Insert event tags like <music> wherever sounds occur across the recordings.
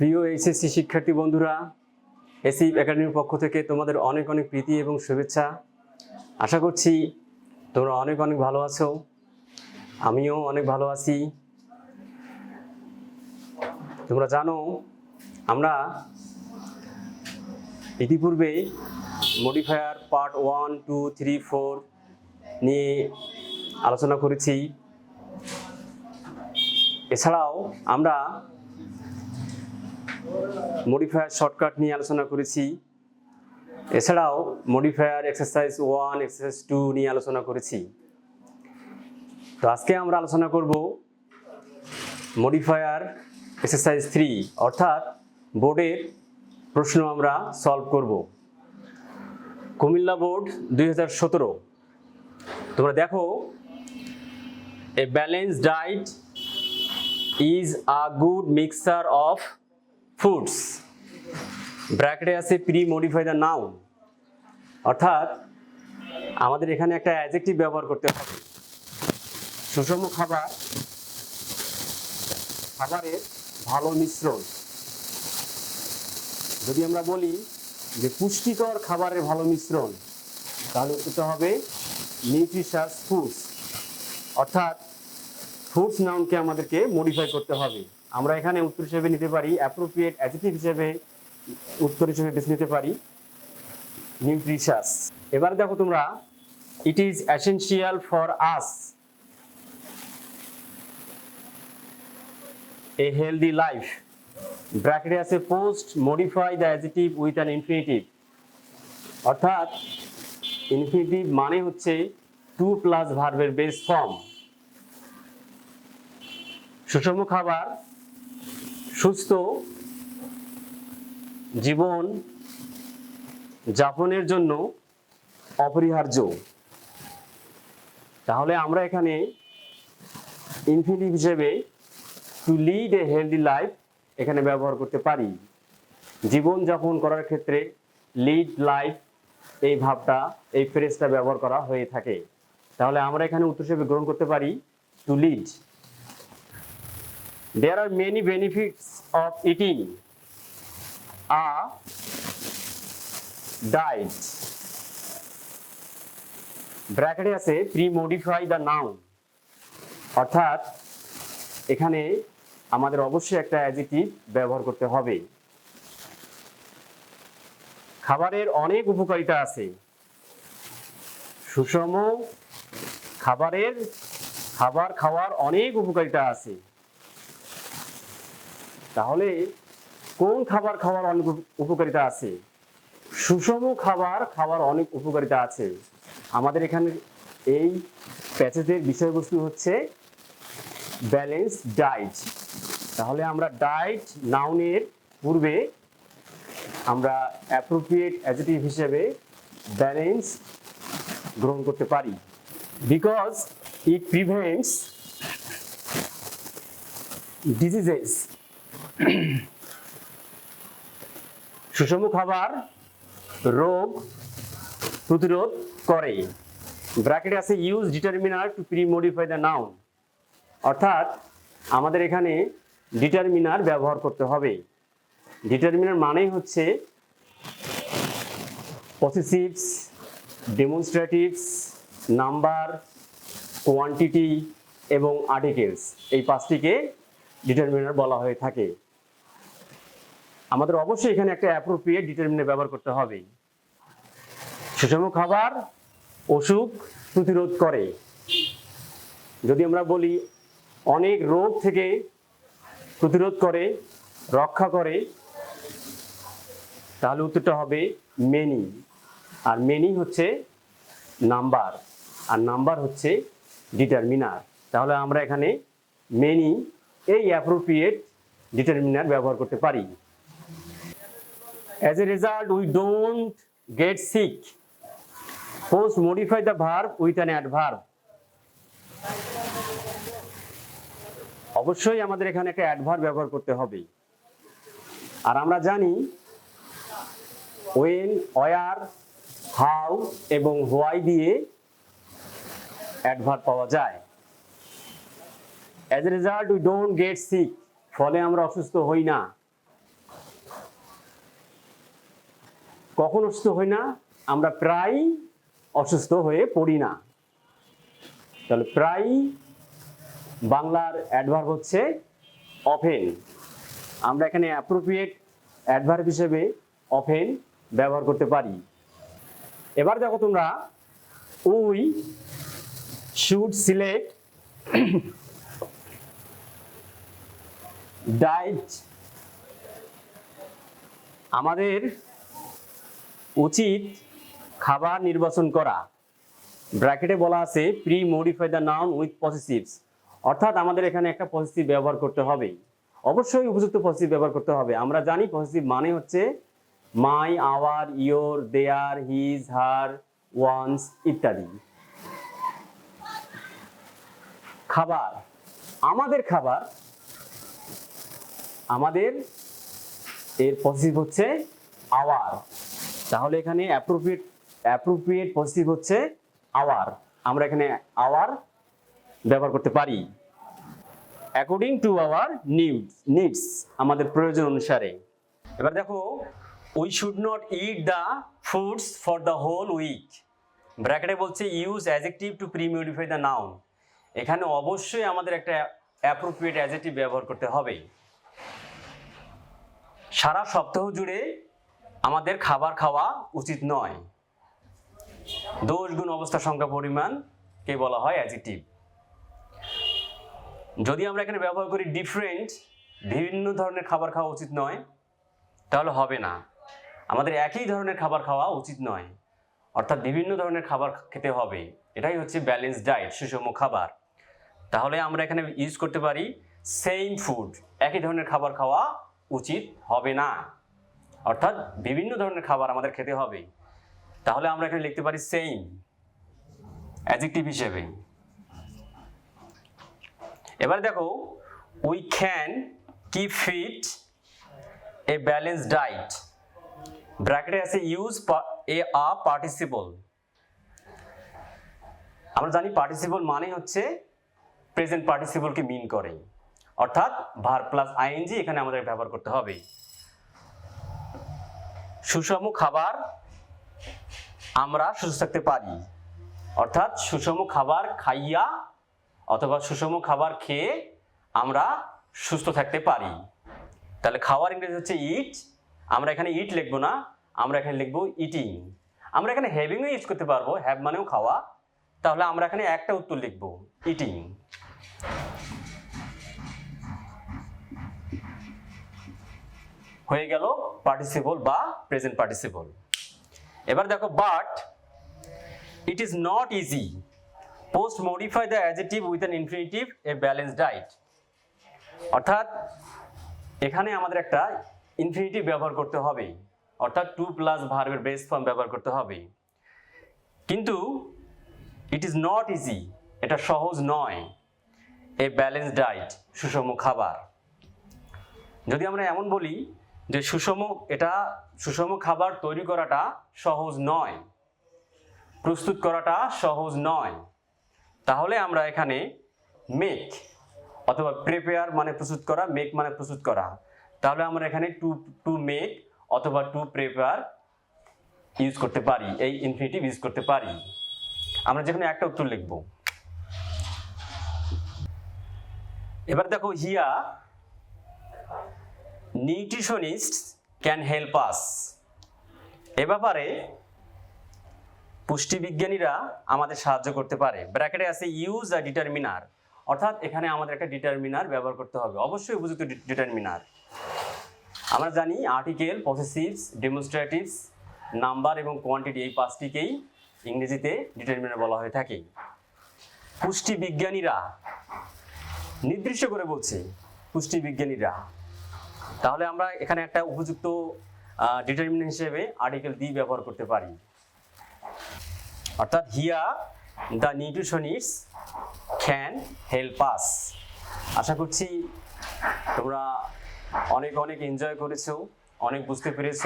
প্রিয় এইচএসসি শিক্ষার্থী বন্ধুরা, এসি একাডেমির পক্ষ থেকে তোমাদের অনেক অনেক প্রীতি এবং শুভেচ্ছা। আশা করছি তোমরা অনেক অনেক ভালো আছো, আমিও অনেক ভালো আছি। তোমরা জানো, আমরা ইতিপূর্বে modifier part one, two, three, four নিয়ে আলোচনা করেছি। এছাড়াও আমরা মডিফায়ার শর্টকাট নিয়ে আলোচনা করেছি। এছাড়াও modifier exercise one, exercise two নিয়ে আলোচনা করেছি। তো আজকে আমরা আলোচনা করব মডিফায়ার এক্সারসাইজ থ্রি, অর্থাৎ বোর্ডের প্রশ্ন আমরা সলভ করব। কুমিল্লা বোর্ড দুই হাজার সতেরো। তোমরা দেখো a balance diet is a good mixer of foods ব্র্যাকেটে আছে প্রি মডিফাই দ্য নাউন অর্থাৎ, আমাদের এখানে একটা অ্যাজেক্টিভ ব্যবহার করতে হবে। সুষম খাবার খাবারের ভালো মিশ্রণ। যদি আমরা বলি যে পুষ্টিকর খাবারের ভালো মিশ্রণ, তাহলে উত্তরটা হবে নিউট্রিশাস ফুডস অর্থাৎ ফুডস নাউনকে আমাদেরকে মডিফাই করতে হবে। আমরা এখানে উত্তর হিসেবে নিতে পারি অ্যাপ্রোপ্রিয়েট অ্যাডিটিভ হিসেবে উত্তর হিসেবে বেছে নিতে পারি নিউট্রিশাস এবার দেখো তোমরা it is essential for us a healthy life ব্র্যাকেটে আছে post modify the additive with an infinitive অর্থাৎ ইনফিনিটিভ মানে হচ্ছে টু প্লাস ভার্বের বেস ফর্ম সুষম খাবার সুস্থ জীবন যাপনের জন্য অপরিহার্য। তাহলে আমরা এখানে ইনফিনিটিভ হিসেবে to lead a healthy life এখানে ব্যবহার করতে পারি। জীবন যাপন করার ক্ষেত্রে লিড লাইফ এই ভাবটা, এই ফ্রেজটা ব্যবহার করা হয়ে থাকে। তাহলে আমরা এখানে উত্তর হিসেবে গ্রহণ করতে পারি to lead there are many benefits of eating. A, diet. ব্র্যাকেটে আছে প্রি মডিফাই দ্য নাউন অর্থাৎ, এখানে আমাদের অবশ্যই একটা অ্যাজিটিভ ব্যবহার করতে হবে। খাবারের অনেক উপকারিতা আছে। সুষম খাবারের, খাবার খাওয়ার অনেক উপকারিতা আছে। তাহলে কোন খাবার খাওয়ার অনেক উপ- উপকারিতা আছে? সুষম খাবার খাওয়ার অনেক উপকারিতা আছে। আমাদের এখানে এই প্যাচেজের বিষয়বস্তু হচ্ছে ব্যালেন্স ডায়েট। তাহলে আমরা ডায়েট নাউনের পূর্বে আমরা অ্যাপ্রোপ্রিয়েট অ্যাজিটিভ হিসেবে ব্যালেন্স গ্রহণ করতে পারি। Because it prevents diseases. <clears throat> সুষম খাবার রোগ প্রতিরোধ করে। ব্র্যাকেটে আছে use determiner to pre modify the noun অর্থাৎ আমাদের এখানে ডিটারমিনার ব্যবহার করতে হবে। ডিটারমিনার মানেই হচ্ছে পসেসিভস ডেমনস্ট্রেটিভস নাম্বার কোয়ান্টিটি এবং আর্টিকেলস এই পাঁচটিকে ডিটারমিনার বলা হয়ে থাকে। আমাদের অবশ্যই এখানে একটা অ্যাপ্রোপ্রিয়েট ডিটারমিনার ব্যবহার করতে হবে। সুষম খাবার, অসুখ প্রতিরোধ করে। যদি আমরা বলি অনেক রোগ থেকে প্রতিরোধ করে, রক্ষা করে, তাহলে উত্তরটা হবে মেনি আর মেনি হচ্ছে নাম্বার আর নাম্বার হচ্ছে ডিটারমিনার তাহলে আমরা এখানে মেনি এই অ্যাপ্রোপ্রিয়েট ডিটারমিনার ব্যবহার করতে পারি। As a result we don't get sick post modify the verb with an adverb অবশ্যই আমাদের এখানে একটা অ্যাডভার্ব ব্যবহার করতে হবে। আর আমরা জানি ওয়েন ওয়ার হাউ এবং হোয়াই দিয়ে অ্যাডভার্ব পাওয়া যায়। As a result we don't get sick ফলে আমরা অসুস্থ হই না। কখন অসুস্থ হই না? আমরা প্রায় অসুস্থ হয়ে পড়ি না। তাহলে প্রায় বাংলার অ্যাডভার্ব হচ্ছে অফেন আমরা এখানে অ্যাপ্রোপ্রিয়েট অ্যাডভার্ব হিসেবে অফেন ব্যবহার করতে পারি। এবার দেখো তোমরা উই শুড সিলেক্ট ডাইট আমাদের উচিত খাবার নির্বাচন করা। ব্র্যাকেটে বলা আছে pre modify the noun with positives অর্থাৎ আমাদের এখানে একটা পজিটিভ ব্যবহার করতে হবে অবশ্যই উপযুক্ত পজিটিভ ব্যবহার করতে হবে। আমরা জানি পজিটিভ মানে হচ্ছে my our your their his her ones ইত্যাদি। খাবার। আমাদের খাবার, আমাদের এর পজিটিভ হচ্ছে আওয়ার তাহলে এখানে অ্যাপ্রোপ্রিয়েট অ্যাপ্রোপ্রিয়েট পজিটিভ হচ্ছে আওয়ার আমরা এখানে আওয়ার ব্যবহার করতে পারি। According to our needs needs আমাদের প্রয়োজন অনুসারে। এবার দেখো we should not eat the foods for the whole week ব্র্যাকেটে বলছে use adjective to premodify the noun এখানে অবশ্যই আমাদের একটা অ্যাপ্রোপ্রিয়েট অ্যাজেক্টিভ ব্যবহার করতে হবে। সারা সপ্তাহ জুড়ে আমাদের খাবার খাওয়া উচিত নয়। দোষ গুণ অবস্থা সংখ্যা পরিমাণ কে বলা হয়? অ্যাজিটিভ যদি আমরা এখানে ব্যবহার করি ডিফারেন্ট বিভিন্ন ধরনের খাবার খাওয়া উচিত নয়, তাহলে হবে না। আমাদের একই ধরনের খাবার খাওয়া উচিত নয়, অর্থাৎ বিভিন্ন ধরনের খাবার খেতে হবে। এটাই হচ্ছে ব্যালেন্স ডায়েট সুষম খাবার। তাহলে আমরা এখানে ইউজ করতে পারি সেম ফুড একই ধরনের খাবার খাওয়া উচিত হবে না। অর্থাৎ বিভিন্ন ধরনের খাবার আমাদের খেতে হবে তাহলে আমরা এখানে লিখতে পারি সেম অ্যাজেক্টিভ হিসেবে। এবার দেখো উই ক্যান কি ফিট এ ব্যালেন্স ডাইট ব্র্যাকেটে আছে ইউজ এ আ পার্টিসিপল আমরা জানি পার্টিসিপল মানে হচ্ছে প্রেজেন্ট পার্টিসিপলকে মিন করে। অর্থাৎ ভার প্লাস আইএনজি এখানে আমাদের ব্যবহার করতে হবে। সুষম খাবার আমরা সুস্থ থাকতে পারি। অর্থাৎ সুষম খাবার খাইয়া অথবা সুষম খাবার খেয়ে আমরা সুস্থ থাকতে পারি। তাহলে খাওয়ার ইংরেজি হচ্ছে ইট আমরা এখানে ইট লিখব না, আমরা এখানে লিখব ইটিং আমরা এখানে হ্যাভিংও ইউজ করতে পারব হ্যাভ মানেও খাওয়া। তাহলে আমরা এখানে একটা উত্তর লিখব ইটিং হয়ে গেল পার্টিসিপল বা প্রেজেন্ট পার্টিসিপল এবার দেখো but it is not easy post modify the adjective with an infinitive a balance diet অর্থাৎ, এখানে আমাদের একটা ইনফিনিটিভ ব্যবহার করতে হবে। অর্থাৎ টু প্লাস ভার্বের বেস ফর্ম ব্যবহার করতে হবে। কিন্তু ইট ইজ নট ইজি এটা সহজ নয়। এ ব্যালেন্স ডাইট সুষম খাবার। যদি আমরা এমন বলি যে সুষম, এটা সুষম খাবার তৈরি করাটা সহজ নয়। প্রস্তুত করাটা সহজ নয়। তাহলে আমরা এখানে মেক অথবা প্রিপেয়ার মানে প্রস্তুত করা মেক মানে প্রস্তুত করা। তাহলে আমরা এখানে টু টু মেক অথবা টু প্রিপেয়ার ইউজ করতে পারি, এই ইনফিনিটিভ ইউজ করতে পারি। আমরা যেখানে একটা উত্তর লিখব। এবার দেখো here nutritionist can help us. এ ব্যাপারে পুষ্টিবিজ্ঞানীরা আমাদের সাহায্য করতে পারে। ব্র্যাকেটে আছে ইউজ আ ডিটারমিনার অর্থাৎ এখানে আমাদের একটা ডিটারমিনার ব্যবহার করতে হবে। অবশ্যই উপযুক্ত ডিটারমিনার আমরা জানি আর্টিকেল পসেসিভস ডেমনস্ট্রেটিভস নাম্বার এবং কোয়ান্টিটি এই পাঁচটিকেই ইংরেজিতে ডিটারমিনার বলা হয়ে থাকে। পুষ্টিবিজ্ঞানীরা নির্দিষ্ট করে বলছে, পুষ্টিবিজ্ঞানীরা। তাহলে আমরা এখানে একটা উপযুক্ত ডিটারমিনেন্ট হিসেবে আর্টিকেল দি ব্যবহার করতে পারি। অর্থাৎ here the nutritionist can help us আশা করছি তোমরা অনেক অনেক এনজয় করেছ, অনেক বুঝতে পেরেছ।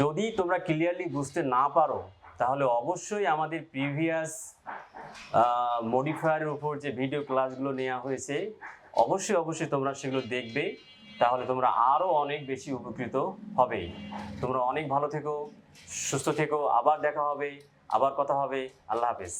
যদি তোমরা ক্লিয়ারলি বুঝতে না পারো, তাহলে অবশ্যই আমাদের প্রিভিয়াস মডিফায়ারের উপর যে ভিডিও ক্লাসগুলো নেওয়া হয়েছে, অবশ্যই অবশ্যই তোমরা সেগুলো দেখবে। তাহলে তোমরা আরও অনেক বেশি উপকৃত হবে। তোমরা অনেক ভালো থেকো, সুস্থ থেকো, আবার দেখা হবে, আবার কথা হবে। আল্লাহ হাফেজ।